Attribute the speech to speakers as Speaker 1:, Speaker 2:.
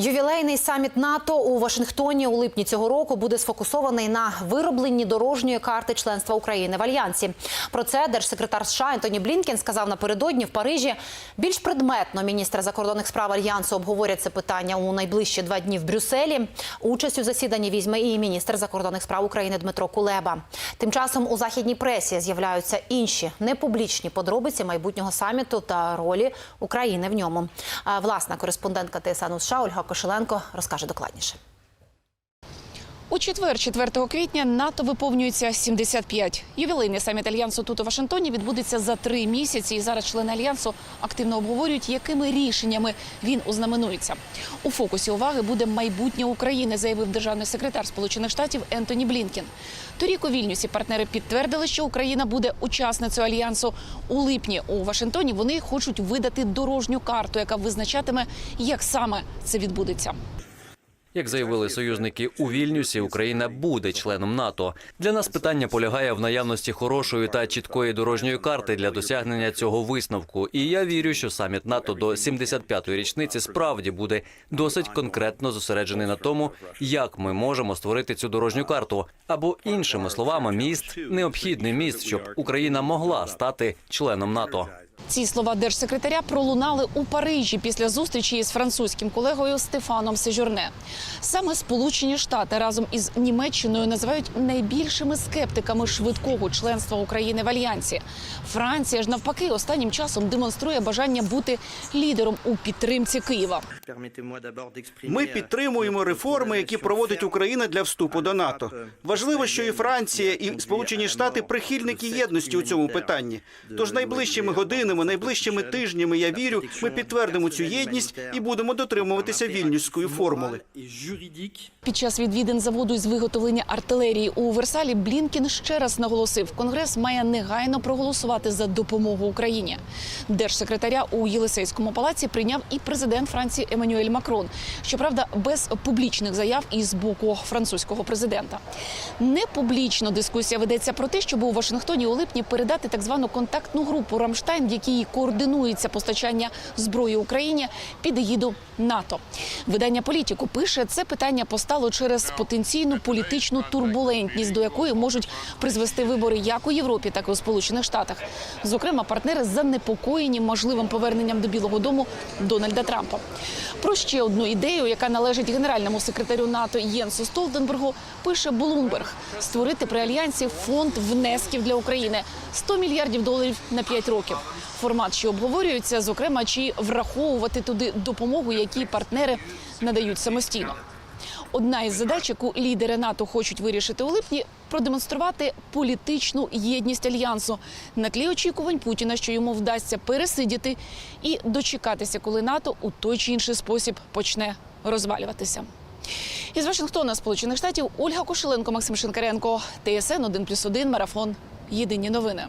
Speaker 1: Ювілейний саміт НАТО у Вашингтоні у липні цього року буде сфокусований на виробленні дорожньої карти членства України в альянсі. Про це держсекретар США Ентоні Блінкен сказав напередодні в Парижі. Більш предметно міністри закордонних справ альянсу обговорять це питання у найближчі два дні в Брюсселі. Участь у засіданні візьме і міністр закордонних справ України Дмитро Кулеба. Тим часом у західній пресі з'являються інші непублічні подробиці майбутнього саміту та ролі України в ньому. Власна кореспондентка ТСН США Ольга Кошеленко розкаже докладніше.
Speaker 2: У четвер, 4 квітня, НАТО виповнюється 75. Ювілейний саміт альянсу тут у Вашингтоні відбудеться за три місяці. І зараз члени альянсу активно обговорюють, якими рішеннями він ознаменується. У фокусі уваги буде майбутнє України, заявив державний секретар Сполучених Штатів Ентоні Блінкен. Торік у Вільнюсі партнери підтвердили, що Україна буде учасницею альянсу. У липні у Вашингтоні вони хочуть видати дорожню карту, яка визначатиме, як саме це відбудеться.
Speaker 3: Як заявили союзники у Вільнюсі, Україна буде членом НАТО. Для нас питання полягає в наявності хорошої та чіткої дорожньої карти для досягнення цього висновку. І я вірю, що саміт НАТО до 75-ї річниці справді буде досить конкретно зосереджений на тому, як ми можемо створити цю дорожню карту, або іншими словами, міст необхідний міст, щоб Україна могла стати членом НАТО.
Speaker 2: Ці слова держсекретаря пролунали у Парижі після зустрічі із французьким колегою Стефаном Сежурне. Саме Сполучені Штати разом із Німеччиною називають найбільшими скептиками швидкого членства України в альянсі. Франція ж навпаки останнім часом демонструє бажання бути лідером у підтримці Києва.
Speaker 4: Ми підтримуємо реформи, які проводить Україна для вступу до НАТО. Важливо, що і Франція, і Сполучені Штати прихильники єдності у цьому питанні. Тож найближчими годинами, найближчими тижнями, я вірю, ми підтвердимо цю єдність і будемо дотримуватися вільнюської формули.
Speaker 2: Під час відвідин заводу із виготовлення артилерії у Версалі Блінкін ще раз наголосив, Конгрес має негайно проголосувати за допомогу Україні. Держсекретаря у Єлисейському палаці прийняв і президент Франції Еммануель Макрон. Щоправда, без публічних заяв із боку французького президента. Непублічно дискусія ведеться про те, щоб у Вашингтоні у липні передати так звану контактну групу Рамштайн, в якій координується постачання зброї Україні під егіду НАТО. Видання політику пише, це питання постало через потенційну політичну турбулентність, до якої можуть призвести вибори як у Європі, так і у Сполучених Штатах. Зокрема, партнери занепокоєні можливим поверненням до Білого Дому Дональда Трампа. Про ще одну ідею, яка належить генеральному секретарю НАТО Єнсу Столтенбергу, пише Блумберг створити при альянсі фонд внесків для України 100 мільярдів доларів на 5 років. Формат, що обговорюється, зокрема, чи враховувати туди допомогу, які партнери надають самостійно. Одна із задач, яку лідери НАТО хочуть вирішити у липні, продемонструвати політичну єдність альянсу на тлі очікувань Путіна, що йому вдасться пересидіти і дочекатися, коли НАТО у той чи інший спосіб почне розвалюватися. Із Вашингтона, Сполучених Штатів, Ольга Кошеленко, Максим Шинкаренко, ТСН 1+,1, Марафон. Єдині новини.